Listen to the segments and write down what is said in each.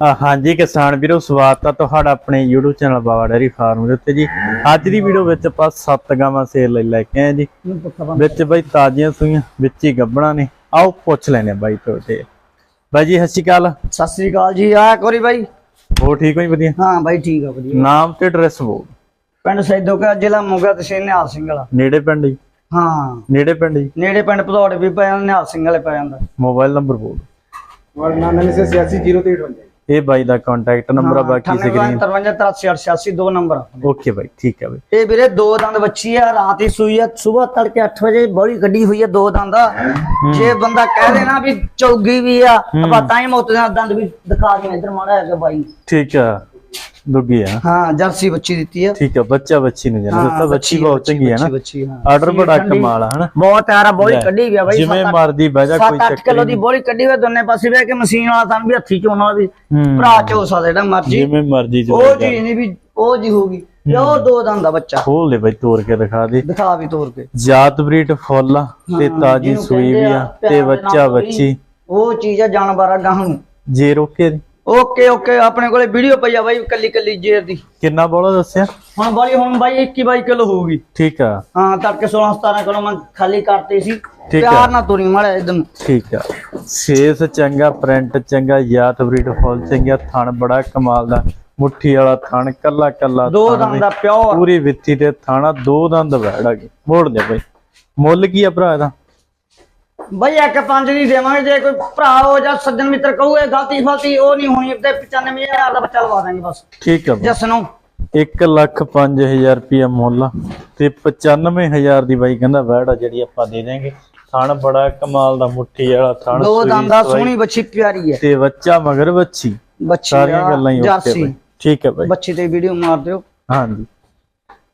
ਹਾਂਜੀ ਕਿਸਾਨ ਵੀਰੋ ਸਵਾਗਤ ਆ ਤੁਹਾਡਾ ਆਪਣੇ YouTube channel Bawa dairy farm ਦੇ ਉੱਤੇ ਜੀ। ਅੱਜ ਦੀ ਵੀਡੀਓ ਵਿੱਚ ਆਪਾਂ ਸੱਤ ਗਾਵਾਂ ਸੇਲ ਲਈ ਲੈ ਕੇ ਆਏ ਜੀ। ਵਿੱਚ ਬਾਈ ਤਾਜ਼ੀਆਂ ਸੂਈਆਂ ਵਿੱਚ ਹੀ ਗੱਬਣਾ ਨੇ। ਆਓ ਪੁੱਛ ਲੈਨੇ ਬਾਈ ਤੁਹਾਡੇ। ਬਾਈ ਜੀ ਸਤਿ ਸ਼੍ਰੀ ਅਕਾਲ। ਸਤਿ ਸ਼੍ਰੀ ਅਕਾਲ ਜੀ। ਆ ਕੋਰੀ ਬਾਈ। ਹੋ ਠੀਕ ਹੋ ਜੀ ਵਧੀਆ? ਹਾਂ ਬਾਈ ਠੀਕ ਆ ਵਧੀਆ। ਨਾਮ ਤੇ ਐਡਰੈਸ ਬੋਲ। ਪਿੰਡ ਸੈਦੋਕਾ ਜ਼ਿਲ੍ਹਾ ਮੋਗਾ ਤਹਿਸੀਲ ਨਿਹਾਲ ਸਿੰਘ ਵਾਲਾ। ਨੇੜੇ ਪਿੰਡ ਜੀ? ਹਾਂ। ਨੇੜੇ ਪਿੰਡ ਜੀ? ਨੇੜੇ ਪਿੰਡ ਭਦੌੜ ਵੀ ਪੈ ਨਿਹਾਲ ਸਿੰਘ ਵਾਲੇ ਪੈ ਜਾਂਦਾ। ਮੋਬਾਈਲ ਨੰਬਰ ਬੋਲ। 9986800358 ਇਹ ਬਾਈ ਦਾ ਕੰਟੈਕਟ ਨੰਬਰ ਆ ਬਾਕੀ ਸਕਰੀਨ 53 ਦੋ ਨੰਬਰ ਆ। ਓਕੇ ਬਾਈ ਠੀਕ ਹੈ ਬਾਈ। ਇਹ ਵੀਰੇ ਦੋ ਦੰਦ ਬੱਚੀ ਆ ਰਾਤ ਹੀ ਸੂਈ ਆ ਸਵੇਰ ਤੜਕੇ 8 ਵਜੇ ਬੜੀ ਗੱਡੀ ਹੋਈ ਆ ਦੋ ਦੰਦ। ਆ ਜੇ ਬੰਦਾ ਕਹਿ ਦੇ ਨਾ ਵੀ ਚੌਗੀ ਵੀ ਆ ਆਪਾਂ ਤਾਂ ਹੀ ਮੁੱਤ ਦਾ ਦੰਦ ਵੀ ਦਿਖਾ ਦੇ ਇਧਰ ਮਾੜਾ ਹੈਗਾ ਬਾਈ। ਠੀਕ ਆ। ਦੁੱਗੀ ਆ। ਹਾਂ ਜਰਸੀ ਬੱਚੀ ਦਿੱਤੀ ਆ। ਠੀਕ ਆ ਬੱਚਾ ਬੱਚੀ ਨੂੰ ਜਨਮ ਦਿੱਤਾ ਬੱਚੀ ਬਹੁਤ ਚੰਗੀ ਹੈ ਨਾ। ਬੱਚੀ ਹਾਂ। ਆਰਡਰ ਬੜਾ ਕਮਾਲ ਆ ਹਨਾ? ਬਹੁਤ ਪਿਆਰਾ ਬੋਲੀ ਕੱਢੀ ਗਿਆ ਬਾਈ ਜਿਵੇਂ ਮਰਦੀ ਬਹਿ ਜਾ ਕੋਈ 7-8 ਚੱਕਰ ਕਿਲੋ ਦੀ ਬੋਲੀ ਕੱਢੀ ਹੋਈ ਦੋਨੇ ਪਾਸੇ ਬਹਿ ਕੇ ਮਸ਼ੀਨ ਵਾਲਾ ਤਾਂ ਵੀ ਹੱਥੀ ਚੋਣ ਵਾਲਾ ਵੀ। ਹੂੰ। ਭਰਾ ਚੋ ਸਕਦਾ ਜਿਹੜਾ ਮਰਜ਼ੀ। ਜਿਵੇਂ ਮਰਜ਼ੀ ਜੋ ਉਹ ਚੀਜ਼ ਨਹੀਂ ਵੀ ਉਹ ਜੀ ਹੋਗੀ ਉਹ ਦੋ ਦੰਦ ਦਾ ਬੱਚਾ। ਖੋਲ ਦੇ ਬਈ ਤੋੜ ਕੇ ਦਿਖਾ ਦੇ। ਦਿਖਾ ਵੀ ਤੋਰ ਕੇ। ਜਾਤ ਬਰੀਡ ਫੁੱਲ ਆ ਤੇ ਹਾਂ, ਤਾਜੀ ਸੂਈ ਵੀ ਆ ਆ, ਤੇ ਬੱਚਾ। ਬੱਚੀ। ਉਹ ਚੀਜ਼ ਆ ਜਾਨਵਰ ਆ ਗਾਹਾਂ ਨੂੰ। ਜੇ ਰੋਕੇ ਦੀ। ਓਕੇ ਓਕੇ ਆਪਣੇ ਕੋਲੇ ਵੀਡੀਓ ਪਈ ਆ ਬਾਈ ਕੱਲੀ ਕੱਲੀ ਜੇਰ ਦੀ। ਕਿੰਨਾ ਬੋਲਾ ਦੱਸਿਆ? ਹੁਣ ਬਾਈ ਹੁਣ ਬਾਈ 21 22 ਕਿਲੋ ਹੋਊਗੀ। ਠੀਕ ਆ। ਹਾਂ ਤੜਕੇ 16 17 ਕਿਲੋ ਮੈਂ ਖਾਲੀ ਕਰਤੇ ਸੀ। ਪਿਆਰ ਨਾਲ ਤੁਰੀ ਮਾੜਾ ਇਦਨ ਠੀਕ ਆ। ਸੇਸ ਚੰਗਾ ਪ੍ਰਿੰਟ ਚੰਗਾ ਜਾਤ ਬਰੀਡ ਫੁੱਲ ਚੰਗਾ ਥਣ ਬੜਾ ਕਮਾਲ ਦਾ। ਮੁੱਠੀ ਵਾਲਾ ਥਣ ਕੱਲਾ ਕੱਲਾ ਦੋ ਦੰਦ। ਦਾ ਪਿਓ ਪੂਰੀ ਵਿੱਥੀ ਤੇ ਥਾਣਾ ਦੋ ਦੰਦ ਵੈੜ ਗਏ। ਮੋੜ ਦੇ ਬਈ। ਮੁੱਲ ਕੀ ਆ ਭਰਾ ਇਹਦਾ? ਬਈ ਇੱਕ ਪੰਜ ਨਹੀਂ ਦੇਵਾਂਗੇ ਜੇ ਕੋਈ ਭਰਾ ਹੋ ਜਾਂ ਸੱਜਣ ਮਿੱਤਰ ਕਹੂਏ ਗਲਤੀ ਫਲਤੀ ਉਹ ਨਹੀਂ ਹੋਣੀ ਤੇ 95000 ਦਾ ਬੱਚਾ ਲਵਾ ਦਾਂਗੇ ਬਸ। ਠੀਕ ਬਈ। ਜਸ ਨੂੰ। 1 ਲੱਖ 5000 ਰੁਪਇਆ ਮੁੱਲ ਤੇ 95000 ਦੀ ਬਾਈ ਕਹਿੰਦਾ ਵੈੜ ਆ ਜਿਹੜੀ ਆਪਾਂ ਦੇ ਦੇਾਂਗੇ ਥਣ ਬੜਾ ਕਮਾਲ ਦਾ ਮੁੱਠੀ ਵਾਲਾ ਥਣ ਦੋ ਦੰਦਾ ਸੋਹਣੀ ਬੱਚੀ ਪਿਆਰੀ ਹੈ ਤੇ ਬੱਚਾ ਮਗਰ ਬੱਚੀ। ਬੱਚੀ ਸਾਰੀਆਂ ਗੱਲਾਂ ਹੀ ਓਕੇ ਠੀਕ ਹੈ ਬਾਈ। ਬੱਚੀ ਤੇ ਵੀਡੀਓ ਮਾਰ ਦਿਓ। ਹਾਂਜੀ।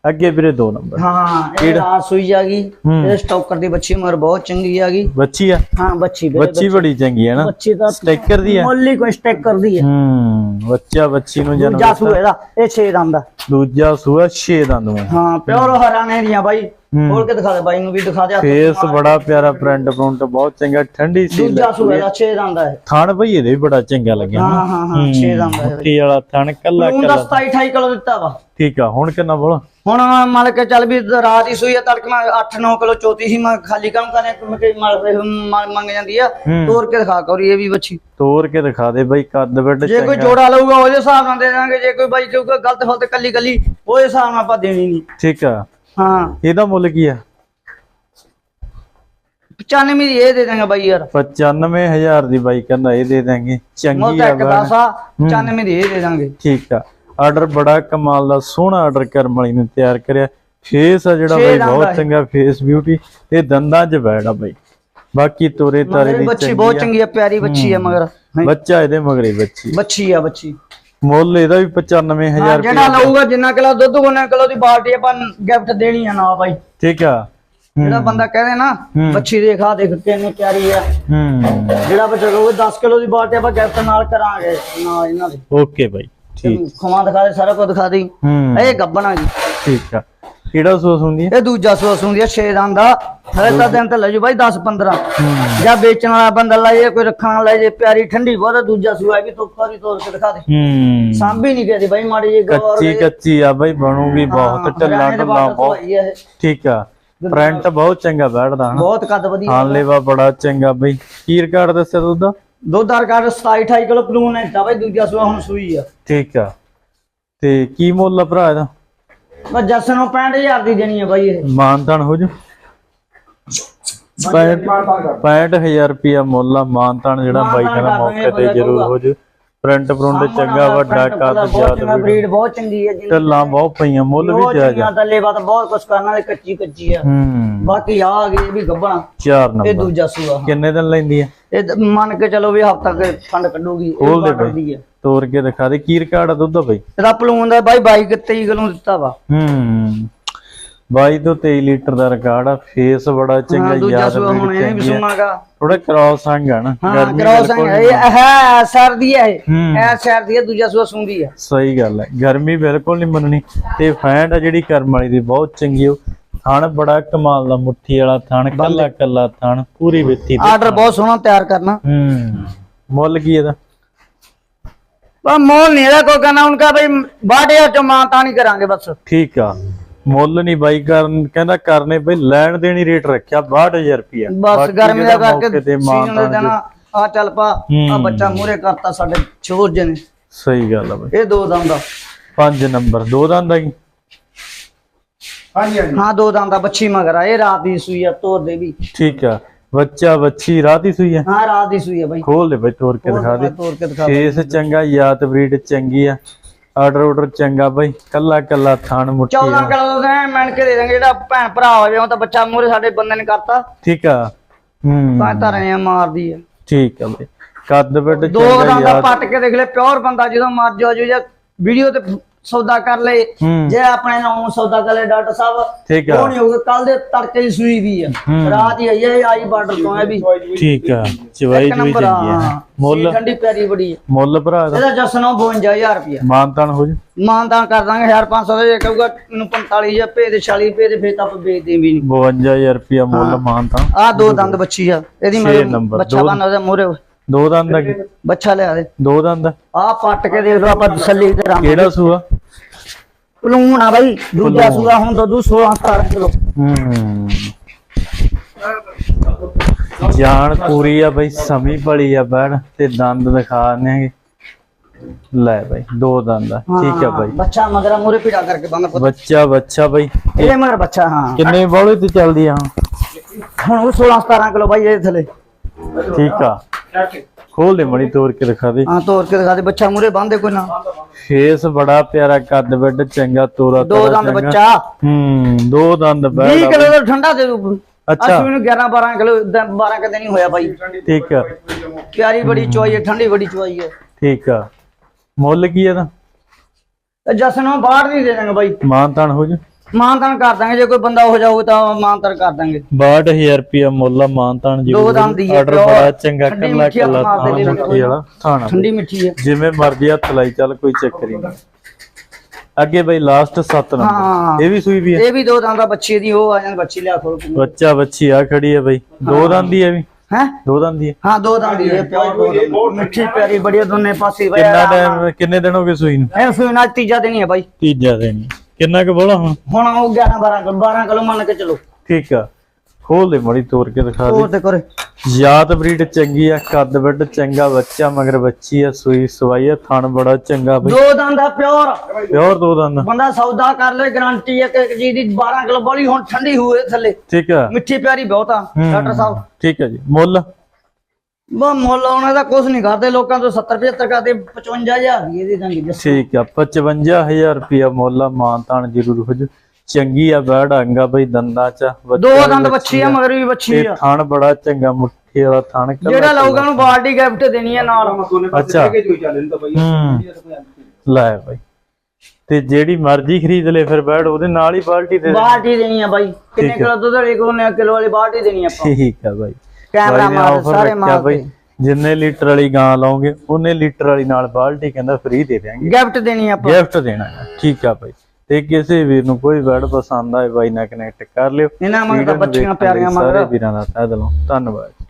ਅੱਗੇ ਵੀਰੇ ਦੋ ਨੰਬਰ। ਹਾਂ ਇਹ ਸੂਈ ਆ ਗਈ ਇਹ ਸਟਾਕਰ ਦੀ ਬੱਚੀ ਮਰ ਬਹੁਤ ਚੰਗੀ ਆ ਗਈ। ਬੱਚੀ ਆ? ਹਾਂ ਬੱਚੀ ਵੀਰੇ, ਬੱਚੀ ਬੜੀ ਚੰਗੀ ਹੈ ਨਾ। ਬੱਚੀ ਦਾ ਸਟicker ਦੀ ਆ? ਮੁੱਲ ਹੀ ਕੋਈ ਸਟੈਕਰ ਦੀ ਹੈ ਹੂੰ ਬੱਚਾ ਬੱਚੀ ਨੂੰ ਜਨਮ ਦੂਜਾ ਸੂ ਇਹਦਾ ਇਹ 6 ਦੰਦ ਦਾ ਦੂਜਾ ਸੂਆ 6 ਦੰਦ ਹਾਂ ਪਿਓਰ ਹਰਾਣੇ ਦੀਆਂ ਬਾਈ। ਖੋਲ ਕੇ ਦਿਖਾ ਦੇ ਬਾਈ ਨੂੰ ਵੀ ਦਿਖਾ ਦੇ। ਫੇਸ ਬੜਾ ਪਿਆਰਾ ਪ੍ਰਿੰਟ ਪ੍ਰਿੰਟ ਬਹੁਤ ਚੰਗਾ ਠੰਡੀ ਸੀ ਦੂਜਾ ਸੂ ਇਹਦਾ 6 ਦੰਦ ਦਾ ਹੈ ਥਣ ਭਈ ਇਹਦੇ ਵੀ ਬੜਾ ਚੰਗਾ ਲੱਗਿਆ ਹਾਂ ਹਾਂ ਹਾਂ 6 ਦੰਦ ਦਾ ਹੈ ਮੁੱਠੀ ਵਾਲਾ ਥਣ ਕੱਲਾ ਦਾ ਕੱਲਾ 27 28 ਕਿਲੋ ਦਿੱਤਾ ਵਾ। ਠੀਕ ਆ ਹੁਣ ਕਿੰਨਾ ਬੋਲ? ਹੁਣ ਮੰਨ ਕੇ ਚੱਲ ਵੀ ਰਾਤ ਹੀ ਸੂਈ ਆ ਤੜਕ ਮੈਂ 8-9 ਕਿਲੋ ਚੋਤੀ ਸੀ ਮੈਂ ਖਾਲੀ ਕੰਮ ਕਰੇ ਮੈਂ ਕਿ ਮੰਗ ਜਾਂਦੀ ਆ ਤੋੜ ਕੇ ਦਿਖਾ ਕੋਰੀ ਇਹ ਵੀ ਬੱਚੀ ਤੋੜ ਕੇ ਦਿਖਾ ਦੇ ਬਈ ਕੱਦ ਵੱਡ ਜੇ ਕੋਈ ਜੋੜਾ ਲਊਗਾ ਉਹਦੇ ਹਿਸਾਬ ਨਾਲ ਦੇ ਦਾਂਗੇ ਜੇ ਕੋਈ ਬਾਈ ਕਹੂਗਾ ਗਲਤ ਫਲਤ ਕੱਲੀ ਕੱਲੀ ਉਹਦੇ ਹਿਸਾਬ ਨਾਲ ਆਪਾਂ ਦੇਣੀ ਨਹੀਂ। ਠੀਕ ਆ। ਹਾਂ। ਇਹਦਾ ਮੁੱਲ ਕੀ ਆ? 95 ਦੀ ਇਹ ਦੇ ਦਾਂਗੇ ਬਾਈ ਯਾਰ। 95000 ਦੀ ਬਾਈ ਕਹਿੰਦਾ ਇਹ ਦੇ ਦਾਂਗੇ। ਚੰਗੀ ਆ ਆ 95 ਦੀ ਇਹ ਦੇ ਦਾਂਗੇ ਠੀਕ ਆ। ਆਰਡਰ ਬੜਾ ਕਮਾਲ ਦਾ ਸੋਹਣਾ ਆਰਡਰ ਕਰਮ ਵਾਲੀ ਨੇ ਤਿਆਰ ਕਰਿਆ। ਫੇਸ ਆ ਜਿਹੜਾ ਬਾਈ ਬਹੁਤ। ਚੰਗਾ ਫੇਸ ਬਿਊਟੀ ਇਹ ਦੰਦਾਂ 'ਚ ਬੈੜ ਆ ਬਾਈ। ਬਾਕੀ ਤੋਰੇ ਤਾਰੇ ਦੀ ਬੱਚੀ ਬਹੁਤ ਚੰਗੀ ਆ ਪਿਆਰੀ ਬੱਚੀ ਆ ਮਗਰ। ਹਾਂ, ਬੱਚਾ ਇਹਦੇ ਮਗਰੇ ਬੱਚੀ ਬੱਚੀ ਆ ਬੱਚੀ। ਮੁੱਲ ਇਹਦਾ ਵੀ 95000 ਹਾਂ, ਰੁਪਏ ਜਿਹੜਾ ਲਊਗਾ ਜਿੰਨਾ ਕਿਲੋ ਦੁੱਧ ਉਹਨਾਂ ਕਿਲੋ ਦੀ ਬਾਲਟੀ ਆਪਾਂ ਗਿਫਟ ਦੇਣੀ ਆ ਨਾ ਬਾਈ। ਠੀਕ ਆ। ਜਿਹੜਾ ਬੰਦਾ ਕਹਦੇ ਨਾ ਬੱਚੀ ਦੇਖ ਆ ਦੇਖ ਕਿੰਨੀ ਪਿਆਰੀ ਆ। ਹੂੰ। ਜਿਹੜਾ ਬੱਚਾ ਕਹੂਗਾ 10 ਕਿਲੋ ਦੀ ਬਾਲਟੀ ਆਪਾਂ ਗਿਫਟ ਨਾਲ ਕਰਾਂਗੇ ਨਾ ਇਹਨਾਂ ਦੇ। ਓਕੇ ਬਾਈ ਠੀਕ। ਖਵਾ ਦਿਖਾ ਦੇ ਸਾਰਾ ਕੁਝ ਦਿਖਾ ਦੇ ਇਹ ਗੱਬਣਾ ਜੀ। ਠੀਕ ਆ। ਕਿਹੜਾ ਸੋਸ ਹੁੰਦੀ ਹੈ? ਇਹ ਦੂਜਾ ਸੋਸ ਹੁੰਦੀ ਆ 6 ਦੰਦ ਦਾ। ਹਲੇ ਤਾਂ ਦਿਨ ਤੇ ਲੈ ਜੂ ਬਾਈ 10 15 ਜਾਂ ਵੇਚਣ ਵਾਲਾ ਬੰਦਾ ਲਾਏ ਕੋਈ ਰੱਖਣ ਵਾਲਾ ਜੇ ਪਿਆਰੀ ਠੰਡੀ ਬਹੁਤ ਦੂਜਾ ਸੂਆ ਵੀ ਤੋਕਾ ਵੀ ਤੋੜ ਕੇ ਦਿਖਾ ਦੇ। ਹੂੰ। ਸਾਂਭੀ ਨਹੀਂ ਕਹਦੀ ਬਾਈ ਮਾੜੀ ਜੀ ਗੌਰ ਕੱਚੀ ਕੱਚੀ ਆ ਬਾਈ ਬਣੂਗੀ ਬਹੁਤ ਢੱਲਾ ਢੱਲਾ ਬਹੁਤ। ਠੀਕ ਆ। ਪ੍ਰਿੰਟ ਬਹੁਤ ਚੰਗਾ ਬੈਠਦਾ ਬਹੁਤ ਕੱਦ ਵਧੀਆ ਹਾਂ ਲੇਵਾ ਬੜਾ ਚੰਗਾ ਬਈ। ਕੀ ਰਿਕਾਰਡ ਦੱਸਿਆ ਤੂੰ ਦਾ? ਦੁੱਧ ਦਾ ਰਿਕਾਰਡ 27 28 ਕਿਲੋ ਪਲੂਨ ਹੈ ਤਾਂ ਬਾਈ ਦੂਜਾ ਸੂਆ ਹੁਣ ਸੂਈ ਆ। ਠੀਕ ਆ। ਤੇ ਕੀ ਮੁੱਲ ਆ ਭਰਾ ਇਹਦਾ? ਬਸ ਜੱਸ ਨੂੰ 65000 ਦੀ ਦੇਣੀ ਹੈ ਬਾਈ ਇਹ। ਮਾਨਤਾਨ ਹੋ ਜੂ। 65000 ਰੁਪਿਆ ਮੁੱਲ ਆ ਮਾਨਤਾਨ ਜਿਹੜਾ ਬਾਈ ਕਹਿੰਦਾ ਮੌਕੇ ਤੇ ਜ਼ਰੂਰ ਹੋ ਜੂ। ਪ੍ਰਿੰਟ ਪ੍ਰਿੰਟ ਚੰਗਾ ਵੱਡਾ ਕੱਦ ਜ਼ਿਆਦਾ ਬਰੀਡ ਬਹੁਤ ਚੰਗੀ ਹੈ ਜਿੰਨੀ ਢੱਲਾਂ ਬਹੁਤ ਪਈਆਂ ਮੁੱਲ ਵੀ ਜਾਇਜ਼ ਚੰਗੀਆਂ ਤਾਂ ਲੇਵਾ ਤਾਂ ਬਹੁਤ ਕੁਛ ਕਰਨਾ ਤੇ ਕੱਚੀ ਕੱਚੀ ਆ। ਹੂੰ। ਬਾਕੀ ਆ ਆ ਗਈ ਇਹ ਵੀ ਗੱਬਣਾ ਚਾਰ ਇਹ ਨੰਬਰ। ਦੂਜਾ ਸੂਆ। ਕਿੰਨੇ ਦਿਨ ਲੈਂਦੀ ਆ? ਇਹ ਮੰਨ ਕੇ ਚਲੋ ਵੀ ਹਫਤਾ ਕੇ ਫੰਡ ਕੱਢੂਗੀ ਇਹ ਖੋਲ ਦੇ ਬਾਈ। ਆ। ਤੋੜ ਕੇ ਦਿਖਾ ਦੇ ਕੀ ਰਿਕਾਰਡ ਆ ਦੁੱਧ ਬਾਈ? ਇਹਦਾ ਪਲੂਨ ਦਾ ਬਾਈ 22 23 ਕਿਲੋ ਦਿੱਤਾ ਵਾ। ਹੂੰ 22 ਤੋਂ 23 ਲੀਟਰ ਦਾ ਰਿਕਾਰਡ ਆ ਫੇਸ ਬੜਾ ਚੰਗਾ ਹਾਂ, ਦੂਜਾ ਸੂਆ ਹੁਣ ਇਹਨੇ ਵੀ ਸੁਣਾਗਾ ਥੋੜਾ ਕ੍ਰਾਸ ਅੰਗ ਆ ਨਾ ਹਾਂ ਕ੍ਰੋਸ ਬਿਲਕੁਲ ਇਹ ਹੈ ਸਰਦੀ ਹੈ ਇਹ। ਹੂੰ। ਇਹ ਸਰਦੀ ਹੈ ਦੂਜਾ ਸੂਆ ਸੁੰਦੀ ਹੈ ਸਹੀ ਗੱਲ ਹੈ ਗਰਮੀ ਬਿਲਕੁਲ ਨਹੀਂ ਮੰਨਣੀ। ਤੇ ਫੈਂਟ ਆ ਜਿਹੜੀ ਕਰਮ ਵਾਲੀ ਦੀ ਬਹੁਤ ਚੰਗੀ ਉਹ ਥਣ ਬੜਾ ਕਮਾਲ ਦਾ ਮੁੱਠੀ ਵਾਲਾ ਥਣ ਕੱਲਾ ਕੱਲਾ ਥਣ ਪੂਰੀ ਵਿੱਤੀ ਤੇ ਆਰਡਰ ਬਹੁਤ ਸੋਹਣਾ ਤਿਆਰ ਕਰਨਾ। ਹੂੰ ਮੁੱਲ ਕੀ ਇਹਦਾ? ਪਰ ਮੋਲ ਨਹੀਂ ਇਹਦਾ ਕੋਈ ਕਹਿੰਦਾ ਉਨਕਾ ਬਈ 62000 ਚੋਂ ਮਾਨਤਾ ਨਹੀਂ ਕਰਾਂਗੇ ਬਸ। ਠੀਕ ਆ ਮੁੱਲ ਨਹੀਂ ਬਾਈ ਕਰਨ ਕਹਿੰਦਾ ਕਰਨੇ ਬਈ ਲੈਣ ਦੇਣੀ ਰੇਟ ਰੱਖਿਆ 62000 ਰੁਪਿਆ ਬਸ ਗਰਮੀ ਦਾ ਕਰਕੇ ਤੇ ਸੀਜ਼ਨ ਦਾ ਦੇਣਾ ਆ ਚੱਲ ਪਾ ਆ ਹੂੰ। ਬੱਚਾ ਮੂਰੇ ਕਰਤਾ ਸਾਡੇ ਛੋਰ ਜੇ ਨੇ ਸਹੀ ਗੱਲ ਆ ਬਾਈ। ਇਹ ਦੋ ਦੰਦ ਦਾ ਪੰਜ ਨੰਬਰ ਦੋ ਦੰਦ ਆ ਕੀ ਹਾਂਜੀ ਹਾਂਜੀ। ਹਾਂ ਦੋ ਦੰਦ ਦਾ ਬੱਚੀ ਮਗਰ ਆ ਇਹ ਰਾਤ ਦੀ ਸੂਈ ਆ ਤੋਰ ਦੇ ਵੀ। ਠੀਕ ਆ ਬੱਚਾ ਬੱਚੀ ਰਾਤੀ ਸੂਈ ਆ? ਹਾਂ ਰਾਤ ਦੀ ਸੂਈ ਆ ਬਾਈ। ਖੋਲ ਦੇ ਬਈ ਤੋੜ ਕੇ ਦਿਖਾ ਦੇ। ਤੋਰ ਕੇ ਦਿਖਾ ਫੇਸ ਚੰਗਾ ਯਾਤ ਬਰੀਡ ਚੰਗੀ ਆ। ਆਰਡਰ ਆਰਡਰ ਚੰਗਾ ਬਾਈ ਕੱਲਾ ਕੱਲਾ ਥਾਣ ਮੁੱਠੀ 14 ਆ ਕਿਲੋ ਦੇ ਮਣ ਕੇ ਦੇ ਦਾਂਗੇ ਜਿਹੜਾ ਭੈਣ ਭਰਾ ਹੋਵੇ ਉਹ ਤਾਂ ਬੱਚਾ ਮੂਰੇ ਸਾਡੇ ਬੰਦੇ ਨੇ ਕਰਤਾ। ਠੀਕ ਆ ਹੂੰ। ਤਾਂ ਆ ਮਾਰਦੀ ਆ। ਠੀਕ ਆ ਬਈ। ਕੱਦ ਬੱਡ ਦੋ ਦਾ ਪੱਟ ਕੇ ਦੇਖ ਲੈ ਪਿਓਰ ਬੰਦਾ ਜਦੋਂ ਮਰ ਜਾ ਜਾਂ ਵੀਡੀਓ ਤੇ ਸੌਦਾ ਕਰ ਲੈ ਹੂੰ। ਜੇ ਆਪਣੇ ਨਾਲ ਸੌਦਾ ਕਰ ਲੈ ਡਾਕਟਰ ਸਾਹਿਬ ਉਹ ਨਹੀਂ ਹੋਊਗਾ ਕੱਲ ਦੇ ਤੜਕੇ ਦੀ ਸੂਈ ਵੀ ਆ। ਰਾਤ ਹੀ ਆਈ ਹੈ ਆਈ ਬਾਰਡਰ ਤੋਂ ਹੈ ਵੀ। ਠੀਕ ਆ ਚਵਾਈ ਵੀ ਚੰਗੀ ਆ ਮੁੱਲ? ਠੰਡੀ ਪਿਆਰੀ ਬੜੀ ਆ। ਮੁੱਲ ਭਰਾ ਦਾ ਇਹਦਾ ਜਸਨੋਂ 52000 ਰੁਪਿਆ ਮਾਨਤਾਨ ਹੋ ਜੀ? ਮਾਨਦਾਨ ਕਰ ਦਾਂਗੇ 1500 ਦਾ ਜੇ ਕਹੂਗਾ ਮੈਨੂੰ 45000 ਭੇਜ ਦੇ 40 ਭੇਜ ਦੇ ਫੇਰ ਤਾਂ ਆਪਾਂ ਵੇਚ ਦੇ ਵੀ ਨਹੀਂ 52000 ਰੁਪਿਆ ਮੁੱਲ ਮਾਨਤਾਨ। ਆ ਦੋ ਦੰਦ ਬੱਚੀ ਆ ਇਹਦੀ ਮੇਰੇ ਬੱਚਾ ਬਣ ਉਹਦੇ ਮੂਰੇ ਦੋ ਦੰਦ ਆ ਕੀ? ਬੱਚਾ ਲਿਆ ਦੇ। ਦੋ ਦੰਦ ਆ? ਆ ਪੱਟ ਕੇ ਦੇਖ ਲਓ ਆਪਾਂ ਤਸੱਲੀ ਤੇ ਰਾਮ ਕਿਹੜਾ ਸੂਆ? ਪਲੂਣ ਆ ਬਾਈ ਦੂਜਾ। ਸੂਆ ਹੁਣ ਦੁੱਧ 16 17 ਕਿਲੋ। ਹੂੰ। ਜਾਨ ਪੂਰੀ ਆ ਬਈ ਸਮੀ ਭਲੀ ਆ ਬੈਣ ਤੇ ਦੰਦ ਦਿਖਾਣੇ ਲੈ ਬਈ ਦੋ ਦੰਦ ਆ। ਠੀਕ ਆ ਬਾਈ। ਬੱਚਾ ਮਗਰਾ ਮੂਰੇ ਪੀੜਾ ਕਰਕੇ ਬੰਦ ਪੁੱਤ। ਬੱਚਾ ਬੱਚਾ ਬਈ। ਇਹਦੇ ਮਗਰ ਬੱਚਾ ਹਾਂ। ਕਿੰਨੇ ਬੋਲੇ ਤੇ ਚੱਲਦੀ ਆ ਹੁਣ? ਉਹ 16 17 ਕਿਲੋ ਬਾਈ ਇਹਦੇ ਥੱਲੇ। ਠੀਕ ਆ। ਖੋਲ ਦੇ ਮਣੀ ਤੋੜ ਕੇ ਦਿਖਾ ਦੇ। ਹਾਂ ਤੋੜ ਕੇ ਦਿਖਾ ਦੇ। ਬੱਚਾ ਮੂਰੇ ਬੰਦੇ ਕੋਈ ਨਾ। ਫੇਸ ਬੜਾ ਪਿਆਰਾ ਕੱਦ ਬੱਡ ਚੰਗਾ ਤੋਰਾ ਦੋ ਦੰਦ। ਬੱਚਾ। ਹੂੰ ਦੋ ਦੰਦ 20 ਬੈੜ ਕਿਲੋ ਦਾ ਠੰਡਾ ਦੇ ਦੂ। ਅੱਛਾ। ਅੱਛਾ ਮੈਨੂੰ 11 12 ਕਿਲੋ 12 ਕਦੇ ਨਹੀਂ ਹੋਇਆ ਬਾਈ। ਠੀਕ ਆ। ਪਿਆਰੀ ਬੜੀ ਚੁਆਈ ਹੈ ਠੰਡੀ ਬੜੀ ਚੁਆਈ ਹੈ। ਠੀਕ ਆ। ਮੁੱਲ ਕੀ ਇਹਦਾ? ਤੇ ਜਸਨੋਂ ਬਾਹਰ ਨਹੀਂ ਦੇ ਦਾਂਗੇ ਬਾਈ। ਮਾਨਤਾਨ ਹੋ ਜਾ। ਮਾਨਤਾਨ ਕਰ ਦਾਂਗੇ ਜੇ ਕੋਈ ਬੰਦਾ ਹੋ ਜਾਊ ਤਾਂ ਮਾਨਤਾਨ ਕਰ ਦਾਂਗੇ। 62000 ਰੁਪਿਆ ਮੁੱਲ ਆ ਮਾਨਤਾਨ ਜੀ ਦੋ ਦੰਦ ਦੀ ਹੈ, ਆਰਡਰ ਪਿਓਰ। ਬੜਾ ਚੰਗਾ ਠੰਡੀ ਕੱਲਾ ਮਿੱਠੀ ਕੱਲਾ ਮਾਰ ਦੇ ਥਾਣਾ। ਦੇ ਮੁੱਠੀ ਵਾਲਾ ਥਾਣਾ। ਠੰਡੀ ਮਿੱਠੀ ਹੈ ਜਿਵੇਂ ਮਰਜ਼ੀ ਹੱਥ ਲਾਈ ਚੱਲ ਕੋਈ ਚੱਕਰ ਹੀ ਨਹੀਂ। ਅੱਗੇ ਬਈ ਲਾਸਟ 7 ਹਾਂ। ਨੰਬਰ ਇਹ ਵੀ ਸੂਈ ਵੀ ਹੈ ਇਹ ਵੀ ਦੋ ਦੰਦ ਦਾ ਬੱਚੀ ਦੀ ਉਹ ਆ ਜਾਂਦੀ ਬੱਚੀ ਲਿਆ ਖੋਲ ਬੱਚਾ ਬੱਚੀ ਆ ਖੜੀ ਹੈ ਬਈ। ਦੋ ਦੰਦ ਦੀ ਹੈ ਵੀ? ਹੈ? ਦੋ ਦੰਦ ਦੀ ਹੈ ਹਾਂ ਦੋ ਦੰਦ ਦੀ ਹੈ ਪਿਓਰ। ਮਿੱਠੀ ਪਿਆਰੀ ਬੜੀ ਦੋਨੇ ਪਾਸੇ ਕਿੰਨਾ ਟਾਈਮ ਕਿੰਨੇ ਦਿਨ ਹੋ ਗਏ ਸੂਈ ਨੂੰ? ਇਹ ਸੂਈ ਨਾਲ ਤੀਜਾ ਦਿਨ ਹੀ ਹੈ ਬਾਈ। ਤੀਜਾ ਦਿਨ। ਹੀ। ਕਿੰਨਾ ਕੁ ਬੋਲਾ ਹੁਣ? ਹੁਣ ਉਹ 11 12 ਕਿਲੋ 12 ਕਿਲੋ ਮੰਨ ਕੇ ਚਲੋ। ਠੀਕ ਆ। ਖੋਲ ਦੇ ਮੜੀ ਤੋੜ ਕੇ ਦਿਖਾ ਹੋਰ ਦੇ ਤੇ ਕਰੇ। ਯਾਤ ਬਰੀਡ ਚੰਗੀ ਆ ਕੱਦ ਵੱਡ ਚੰਗਾ ਬੱਚਾ ਮਗਰ ਬੱਚੀ ਆ ਸੂਈ ਸਵਾਈ ਆ ਥਣ ਬੜਾ ਚੰਗਾ ਬਈ। ਦੋ ਦੰਦ ਦਾ ਪਿਓਰ। ਪਿਓਰ ਦੋ ਦੰਦ। ਬੰਦਾ ਸੌਦਾ ਕਰ ਲੈ ਗਾਰੰਟੀ ਹੈ ਕਿ ਇੱਕ ਚੀਜ਼ ਦੀ 12 ਕਿਲੋ ਬੋਲੀ ਹੁਣ ਠੰਡੀ ਹੋਏ ਥੱਲੇ। ਠੀਕ ਆ। ਮਿੱਠੀ ਪਿਆਰੀ ਬਹੁਤ ਆ। ਡਾਕਟਰ ਸਾਹਿਬ। ਠੀਕ ਆ ਜੀ। ਮੁੱਲ? ਬਾ ਮੁੱਲ ਉਹਨਾਂ ਦਾ ਕੁਝ ਨਹੀਂ ਕਰਦੇ ਲੋਕਾਂ ਤੋਂ 70 75 ਕਰਦੇ 55000 ਦੀ ਇਹਦੇ ਠੀਕ ਆ 55000 ਰੁਪਿਆ ਮੁੱਲ ਆ ਮਾਨਤਾਨ ਜ਼ਰੂਰ ਹੋ ਜੂ ਚੰਗੀ ਆ ਬੈੜ ਅੰਗਾ ਬਈ ਦੰਦਾਂ ਚ ਦੋ ਦੰਦ ਬੱਚੀ ਆ ਮਗਰ ਵੀ ਬੱਚੀ ਆ। ਥਣ ਬੜਾ ਚੰਗਾ ਮੁੱਠੀ ਵਾਲਾ ਥਣ ਕੱਲਾ ਜਿਹੜਾ ਲਊਗਾ ਉਹਨੂੰ ਬਾਲਟੀ ਗਿਫਟ ਦੇਣੀ ਆ ਨਾਲ। ਅੱਛਾ। ਲੈ ਬਾਈ। ਤੇ ਜਿਹੜੀ ਮਰਜ਼ੀ ਖਰੀਦ ਲੈ ਫਿਰ ਬੈੜ ਉਹਦੇ ਨਾਲ ਹੀ ਬਾਲਟੀ ਦੇ। ਬਾਲਟੀ ਦੇਣੀ ਆ ਬਾਈ। ਕਿੰਨੇ। ਕਿਲੋ ਦੁੱਧ ਵਾਲੀ ਕੋਨੇ ਕਿਲੋ ਵਾਲੀ ਬਾਲਟੀ ਦੇਣੀ ਆਪਾਂ। ਠੀਕ ਆ ਬਾਈ। ਕੈਮਰਾ ਮਾਰ ਸਾਰੇ ਮਾਰ ਬਾਈ ਜਿੰਨੇ ਲੀਟਰ ਵਾਲੀ ਗਾਂ ਲਾਉਂਗੇ ਉਹਨੇ ਲੀਟਰ ਵਾਲੀ ਨਾਲ ਬਾਲਟੀ ਕਹਿੰਦਾ ਫ੍ਰੀ ਦੇ ਦਿਆਂਗੇ। ਗਿਫਟ ਦੇਣੀ ਆਪਾਂ। ਗਿਫਟ ਦੇਣਾ ਹੈ। ਠੀਕ ਆ ਬਾਈ। ਤੇ ਕਿਸੇ ਵੀਰ ਨੂੰ ਕੋਈ ਵਰਡ ਪਸੰਦ ਆਏ ਬਾਈ ਨਾਲ ਕਨੈਕਟ ਕਰ ਲਿਓ। ਇਹਨਾਂ ਵੀਡੀਓ ਨੂੰ ਬੱਚੀਆਂ ਪਿਆਰੀਆਂ ਸਾਰੇ ਮਗਰ। ਵੀਰਾਂ ਦਾ ਤਹਿ ਦਿਲੋਂ। ਧੰਨਵਾਦ।